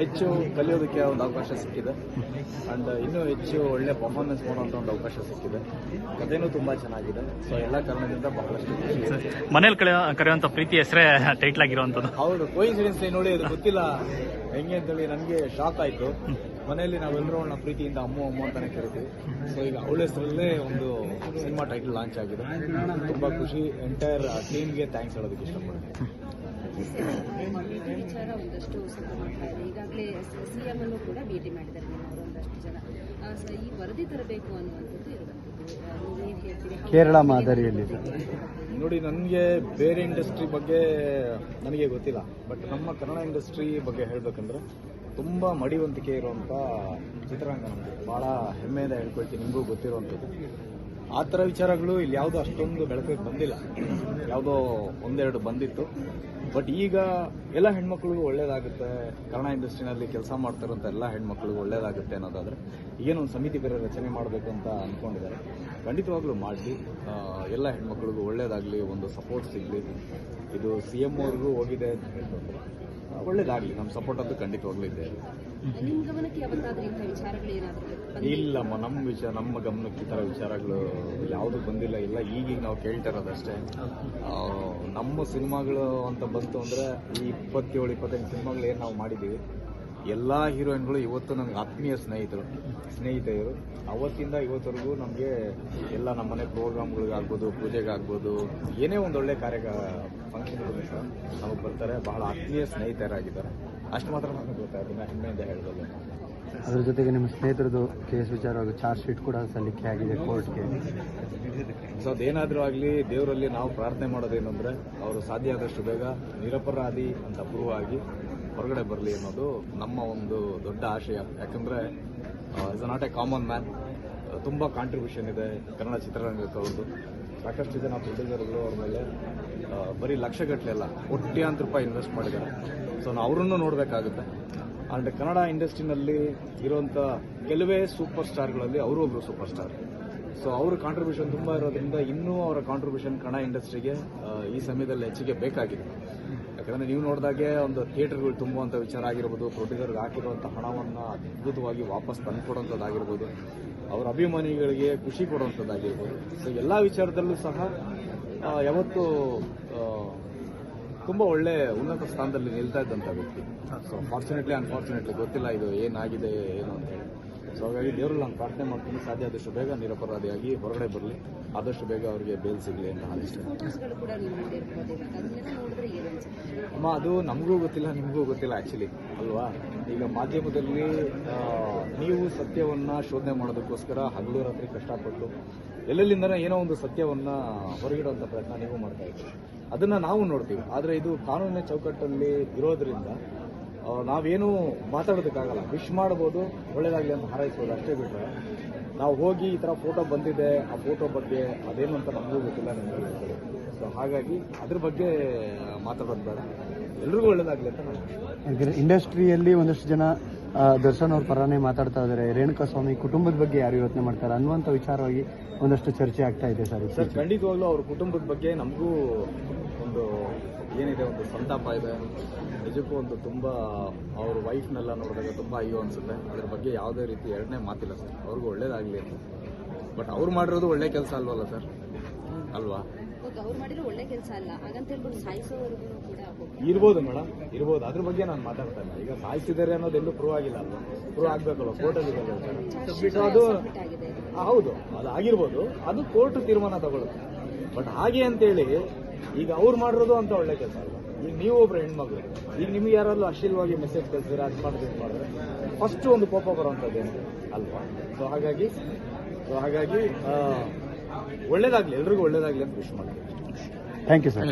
ಹೆಚ್ಚು ಕಲಿಯೋದಕ್ಕೆ ಒಂದು ಅವಕಾಶ ಸಿಕ್ಕಿದೆ. ಅಂಡ್ ಇನ್ನೂ ಹೆಚ್ಚು ಒಳ್ಳೆ ಪರ್ಫಾರ್ಮೆನ್ಸ್ ಮಾಡುವಂತ ಒಂದು ಅವಕಾಶ ಸಿಕ್ಕಿದೆ. ಕಥೆನೂ ತುಂಬಾ ಚೆನ್ನಾಗಿದೆ. ಸೊ ಎಲ್ಲ ಕಾರಣದಿಂದ ಬಹಳಷ್ಟು ಖುಷಿ. ಮನೇಲಿ ಕಳೆಯೋ ಕರೆಯುವಂಥ ಪ್ರೀತಿ ಹೆಸರೇ ಟೈಟ್ಲ್ ಆಗಿರುವಂಥದ್ದು ಹೌದು ಕೋಇನ್ಸಿಡೆನ್ಸ್ ನೋಡಿ ಅದು ಗೊತ್ತಿಲ್ಲ. ಹೆಂಗೆ ಅಂತೇಳಿ ನನಗೆ ಶಾಕ್ ಆಯ್ತು. ಮನೆಯಲ್ಲಿ ನಾವೆಲ್ಲರೂ ಅವಳ ಪ್ರೀತಿಯಿಂದ ಅಮ್ಮು ಅಮ್ಮ ಅಂತ ಕರಿತೀವಿ. ಸೊ ಈಗ ಅವಳ ಹೆಸರಲ್ಲೇ ಒಂದು ಸಿನಿಮಾ ಟೈಟಲ್ ಲಾಂಚ್ ಆಗಿದೆ. ತುಂಬಾ ಖುಷಿ. ಎಂಟೈರ್ ಟೀಮ್ಗೆ ಥ್ಯಾಂಕ್ಸ್ ಹೇಳೋದಕ್ಕೆ ಇಷ್ಟಪಡ್ತೀನಿ. ಈ ವಿಚಾರ ಒಂದಷ್ಟು ಮಾಡ್ತಾ ಇದೆ. ಈಗಾಗಲೇ ಸಿಎಂ ಅನ್ನು ಕೂಡ ಭೇಟಿ ಮಾಡಿದ್ದಾರೆ ನಿಮ್ಮವರು ಒಂದಷ್ಟು ಜನ. ಆ, ಈ ವರದಿ ತರಬೇಕು ಅನ್ನುವಂಥದ್ದು ಇರುವಂಥದ್ದು. ಕೇರಳ ಮಾದರಿಯಲ್ಲಿ ನೋಡಿ ನನಗೆ ಬೇರೆ ಇಂಡಸ್ಟ್ರಿ ಬಗ್ಗೆ ನನಗೆ ಗೊತ್ತಿಲ್ಲ. ಬಟ್ ನಮ್ಮ ಕನ್ನಡ ಇಂಡಸ್ಟ್ರಿ ಬಗ್ಗೆ ಹೇಳಬೇಕಂದ್ರೆ ತುಂಬ ಮಡಿವಂತಿಕೆ ಇರುವಂಥ ಚಿತ್ರರಂಗ ನಮಗೆ ಭಾಳ ಹೆಮ್ಮೆಯಿಂದ ಹೇಳ್ಕೊಳ್ತೀನಿ ನಿಮಗೂ ಗೊತ್ತಿರುವಂಥದ್ದು. ಆ ಥರ ವಿಚಾರಗಳು ಇಲ್ಲಿ ಯಾವುದೋ ಅಷ್ಟೊಂದು ಬೆಳಕಿಗೆ ಬಂದಿಲ್ಲ. ಯಾವುದೋ ಒಂದೆರಡು ಬಂದಿತ್ತು. ಬಟ್ ಈಗ ಎಲ್ಲ ಹೆಣ್ಮಕ್ಳಿಗೂ ಒಳ್ಳೇದಾಗುತ್ತೆ. ಕನ್ನಡ ಇಂಡಸ್ಟ್ರಿನಲ್ಲಿ ಕೆಲಸ ಮಾಡ್ತಿರೋಂಥ ಎಲ್ಲ ಹೆಣ್ಮಕ್ಳಿಗೂ ಒಳ್ಳೇದಾಗುತ್ತೆ ಅನ್ನೋದಾದರೆ ಒಂದು ಸಮಿತಿ ಬೇರೆ ರಚನೆ ಮಾಡಬೇಕು ಅಂತ ಅಂದ್ಕೊಂಡಿದ್ದಾರೆ ಖಂಡಿತವಾಗ್ಲೂ ಮಾಡಲಿ. ಎಲ್ಲ ಹೆಣ್ಮಕ್ಳಿಗೂ ಒಳ್ಳೇದಾಗಲಿ, ಒಂದು ಸಪೋರ್ಟ್ ಸಿಗಲಿ. ಇದು ಸಿ ಎಂ ಅವ್ರಿಗೂ ಹೋಗಿದೆ ಅಂತ ಹೇಳ್ತಾರೆ ಒಳ್ಳೇದಾಗಲಿ. ನಮ್ಮ ಸಪೋರ್ಟ್ ಅಂತೂ ಖಂಡಿತವಾಗ್ಲೂ ಇದೆ ಇಲ್ಲಮ್ಮ ನಮ್ಮ ವಿಚಾರ ನಮ್ಮ ಗಮನಕ್ಕೆ ಈ ಥರ ವಿಚಾರಗಳು ಯಾವುದು ಬಂದಿಲ್ಲ. ಇಲ್ಲ ಈಗೀಗ ನಾವು ಕೇಳ್ತಾ ಇರೋದಷ್ಟೇ ನಮ್ಮ ಸಿನಿಮಾಗಳು ಅಂತ ಬಂತು ಅಂದರೆ ಈ ಇಪ್ಪತ್ತೇಳು ಇಪ್ಪತ್ತೆಂಟು ಸಿನಿಮಾಗಳು ಏನು ನಾವು ಮಾಡಿದ್ದೀವಿ. ಎಲ್ಲ ಹೀರೋಯಿನ್ಗಳು ಇವತ್ತು ನನಗೆ ಆತ್ಮೀಯ ಸ್ನೇಹಿತರು ಸ್ನೇಹಿತೆಯರು. ಅವತ್ತಿಂದ ಇವತ್ತವರೆಗೂ ನಮಗೆ ಎಲ್ಲ ನಮ್ಮ ಮನೆ ಪ್ರೋಗ್ರಾಮ್ಗಳಿಗಾಗ್ಬೋದು ಪೂಜೆಗಾಗ್ಬೋದು ಏನೇ ಒಂದು ಒಳ್ಳೆ ಕಾರ್ಯ ಫಂಕ್ಷನ್ಗಳು ಸಹ ನಮಗೆ ಬರ್ತಾರೆ. ಬಹಳ ಆತ್ಮೀಯ ಸ್ನೇಹಿತರಾಗಿದ್ದಾರೆ. ಅಷ್ಟು ಮಾತ್ರ ನನಗೆ ಗೊತ್ತಾ ನಾನು ಹೆಮ್ಮೆಯಿಂದ ಹೇಳ್ಬೋದು. ಅದ್ರ ಜೊತೆಗೆ ನಿಮ್ಮ ಸ್ನೇಹಿತರದು ಕೇಸ್ ವಿಚಾರವಾಗಿ ಚಾರ್ಜ್ ಶೀಟ್ ಕೂಡ ಸಲ್ಲಿಕೆ ಆಗಿದೆ ಕೋರ್ಟ್ಗೆ. ಸೊ ಅದೇನಾದರೂ ಆಗಲಿ ದೇವರಲ್ಲಿ ನಾವು ಪ್ರಾರ್ಥನೆ ಮಾಡೋದೇನು ಅಂದರೆ ಅವರು ಸಾಧ್ಯ ಆದಷ್ಟು ಬೇಗ ನಿರಪರಾಧಿ ಅಂತ ಪ್ರೂವ್ ಆಗಿ ಹೊರಗಡೆ ಬರಲಿ ಅನ್ನೋದು ನಮ್ಮ ಒಂದು ದೊಡ್ಡ ಆಶಯ. ಯಾಕಂದರೆ is not a common man ತುಂಬ ಕಾಂಟ್ರಿಬ್ಯೂಷನ್ ಇದೆ ಕನ್ನಡ ಚಿತ್ರರಂಗಕ್ಕೆ ಅವ್ರದ್ದು. ಸಾಕಷ್ಟು ಜನ ಪ್ರೊಡ್ಯೂಸರ್ಗಳು ಅವ್ರ ಮೇಲೆ ಬರೀ ಲಕ್ಷಗಟ್ಟಲೆ ಅಲ್ಲ, ಕೋಟ್ಯಾಂತರ ರೂಪಾಯಿ ಇನ್ವೆಸ್ಟ್ ಮಾಡಿದ್ದಾರೆ. ಸೊ ನಾವು ಅವರನ್ನು ನೋಡಬೇಕಾಗುತ್ತೆ. ಆ್ಯಂಡ್ ಕನ್ನಡ ಇಂಡಸ್ಟ್ರಿನಲ್ಲಿ ಇರುವಂಥ ಕೆಲವೇ ಸೂಪರ್ ಸ್ಟಾರ್ಗಳಲ್ಲಿ ಅವರು ಒಬ್ಬರು ಸೂಪರ್ ಸ್ಟಾರ್ ಸೊ ಅವ್ರ ಕಾಂಟ್ರಿಬ್ಯೂಷನ್ ತುಂಬ ಇರೋದ್ರಿಂದ ಇನ್ನೂ ಅವರ ಕಾಂಟ್ರಿಬ್ಯೂಷನ್ ಕನ್ನಡ ಇಂಡಸ್ಟ್ರಿಗೆ ಈ ಸಮಯದಲ್ಲಿ ಹೆಚ್ಚಿಗೆ ಬೇಕಾಗಿದೆ. ಯಾಕಂದ್ರೆ ನೀವು ನೋಡಿದಾಗೆ ಒಂದು ಥಿಯೇಟರ್ಗಳು ತುಂಬುವಂಥ ವಿಚಾರ ಆಗಿರ್ಬೋದು, ಪ್ರೊಡ್ಯೂಸರ್ಗೆ ಹಾಕಿರುವಂಥ ಹಣವನ್ನು ಅದ್ಭುತವಾಗಿ ವಾಪಸ್ ತಂದುಕೊಡುವಂಥದ್ದಾಗಿರ್ಬೋದು ಅವರ ಅಭಿಮಾನಿಗಳಿಗೆ ಖುಷಿ ಕೊಡುವಂಥದ್ದಾಗಿರ್ಬೋದು ಸೊ ಎಲ್ಲ ವಿಚಾರದಲ್ಲೂ ಸಹ ಯಾವತ್ತು ತುಂಬ ಒಳ್ಳೆ ಉನ್ನತ ಸ್ಥಾನದಲ್ಲಿ ನಿಲ್ತಾ ಇದ್ದಂಥ ವ್ಯಕ್ತಿ. ಸೊ ಫಾರ್ಚುನೇಟ್ಲಿ ಅನ್ಫಾರ್ಚುನೇಟ್ಲಿ ಗೊತ್ತಿಲ್ಲ ಇದು ಏನಾಗಿದೆ, ಏನು ಅಂತ ಹೇಳಿ. ಸೊ ಹಾಗಾಗಿ ದೇವರಲ್ಲಿ ನಾನು ಪ್ರಾರ್ಥನೆ ಮಾಡ್ತೀನಿ ಸಾಧ್ಯ ಆದಷ್ಟು ಬೇಗ ನಿರಪರಾಧಿಯಾಗಿ ಹೊರಗಡೆ ಬರಲಿ. ಆದಷ್ಟು ಬೇಗ ಅವರಿಗೆ ಬೇಲ್ ಸಿಗಲಿ ಅಂತ ಅಮ್ಮ ಅದು ನಮಗೂ ಗೊತ್ತಿಲ್ಲ ನಿಮಗೂ ಗೊತ್ತಿಲ್ಲ ಆ್ಯಕ್ಚುಲಿ ಅಲ್ವಾ? ಈಗ ಮಾಧ್ಯಮದಲ್ಲಿ ನೀವು ಸತ್ಯವನ್ನು ಶೋಧನೆ ಮಾಡೋದಕ್ಕೋಸ್ಕರ ಹಗಲು ರಾತ್ರಿ ಕಷ್ಟಪಟ್ಟು ಎಲ್ಲೆಲ್ಲಿಂದ ಏನೋ ಒಂದು ಸತ್ಯವನ್ನು ಹೊರಗಿಡುವಂಥ ಪ್ರಯತ್ನ ನೀವು ಮಾಡ್ತಾ ಇದ್ದೀರಿ. ಅದನ್ನು ನಾವು ನೋಡ್ತೀವಿ. ಆದರೆ ಇದು ಕಾನೂನಿನ ಚೌಕಟ್ಟಲ್ಲಿ ಇರೋದ್ರಿಂದ ನಾವೇನು ಮಾತಾಡೋದಕ್ಕಾಗಲ್ಲ. ವಿಶ್ ಮಾಡ್ಬೋದು ಒಳ್ಳೇದಾಗಲಿ ಅಂತ ಹಾರೈಸ್ಬೋದು ಅಷ್ಟೇ ಬಿಟ್ಟರೆ ನಾವು ಹೋಗಿ ಈ ಥರ ಫೋಟೋ ಬಂದಿದೆ ಆ ಫೋಟೋ ಬಗ್ಗೆ ಅದೇನು ಅಂತ ನಮಗೂ ಗೊತ್ತಿಲ್ಲ ನಮಗೆ ಸೊ ಹಾಗಾಗಿ ಅದ್ರ ಬಗ್ಗೆ ಮಾತಾಡೋದು ಬೇಡ. ಎಲ್ರಿಗೂ ಒಳ್ಳೇದಾಗಲಿ ಅಂತ ನಾನು ಇಂಡಸ್ಟ್ರಿಯಲ್ಲಿ ಒಂದಷ್ಟು ಜನ ದರ್ಶನ್ ಅವ್ರ ಪರಾನೇ ಮಾತಾಡ್ತಾ ಇದ್ದಾರೆ ರೇಣುಕಾ ಸ್ವಾಮಿ ಕುಟುಂಬದ ಬಗ್ಗೆ ಯಾರು ಯೋಚನೆ ಮಾಡ್ತಾರೆ ಅನ್ನುವಂಥ ವಿಚಾರವಾಗಿ ಒಂದಷ್ಟು ಚರ್ಚೆ ಆಗ್ತಾ ಇದೆ ಸರ್. ಸರ್. ಖಂಡಿತವಾಗ್ಲೂ ಅವ್ರ ಕುಟುಂಬದ ಬಗ್ಗೆ ನಮಗೂ ಒಂದು ಏನಿದೆ ಒಂದು ಸಂತಾಪ ಇದೆ. ನಿಜಕ್ಕೂ ಒಂದು ತುಂಬ ಅವ್ರ ವೈಫ್ನೆಲ್ಲ ನೋಡಿದಾಗ ತುಂಬ ಅಯ್ಯೋ ಅನ್ಸುತ್ತೆ. ಅದ್ರ ಬಗ್ಗೆ ಯಾವುದೇ ರೀತಿ ಎರಡನೇ ಮಾತಿಲ್ಲ ಸರ್. ಅವ್ರಿಗೂ ಒಳ್ಳೇದಾಗಲಿ ಅಂತ. ಬಟ್ ಅವ್ರು ಮಾಡಿರೋದು ಒಳ್ಳೆ ಕೆಲಸ ಅಲ್ವಲ್ಲ ಸರ್? ಅಲ್ವಾ? ಒಳ್ಳೆ ಕೆಲಸ ಅಲ್ಲ. ಇರ್ಬೋದು ಮೇಡಮ್ ಇರ್ಬೋದು. ಅದ್ರ ಬಗ್ಗೆ ನಾನು ಮಾತಾಡ್ತಾ ಇಲ್ಲ. ಈಗ ಸಾಯಿಸಿದ್ದಾರೆ ಅನ್ನೋದು ಎಲ್ಲೂ ಪ್ರೂವ್ ಆಗಿಲ್ಲ ಅಲ್ವಾ? ಪ್ರೂವ್ ಆಗ್ಬೇಕಲ್ವ? ಕೋರ್ಟಲ್ಲಿ ಅಲ್ಲಿ ಅದು ಹೌದು. ಅದು ಆಗಿರ್ಬೋದು. ಅದು ಕೋರ್ಟ್ ತೀರ್ಮಾನ ತಗೊಳ್ಳುತ್ತೆ. ಬಟ್ ಹಾಗೆ ಅಂತೇಳಿ ಈಗ ಅವ್ರು ಮಾಡಿರೋದು ಅಂತ ಒಳ್ಳೆ ಕೆಲಸ ಅಲ್ಲ ಈಗ ನೀವು ಒಬ್ರು ಹೆಣ್ಮಗಳು ಈಗ ನಿಮ್ಗೆ ಯಾರಾದ್ರೂ ಅಶ್ಲೀಲವಾಗಿ ಮೆಸೇಜ್ ಕಳ್ಸಿದ್ರೆ ಅದು ಮಾಡಿದ್ರೆ ಇದು ಮಾಡಿದ್ರೆ ಫಸ್ಟ್ ಒಂದು ಕೋಪ ಬರುವಂಥದ್ದು ಅಲ್ವಾ? ಸೊ ಹಾಗಾಗಿ ಸೊ ಹಾಗಾಗಿ ಒಳ್ಳೇದಾಗ್ಲಿ. ಎಲ್ರಿಗೂ ಒಳ್ಳೇದಾಗ್ಲಿ ಅಂತ ವಿಶ್ ಮಾಡ್ತೀನಿ. Thank you sir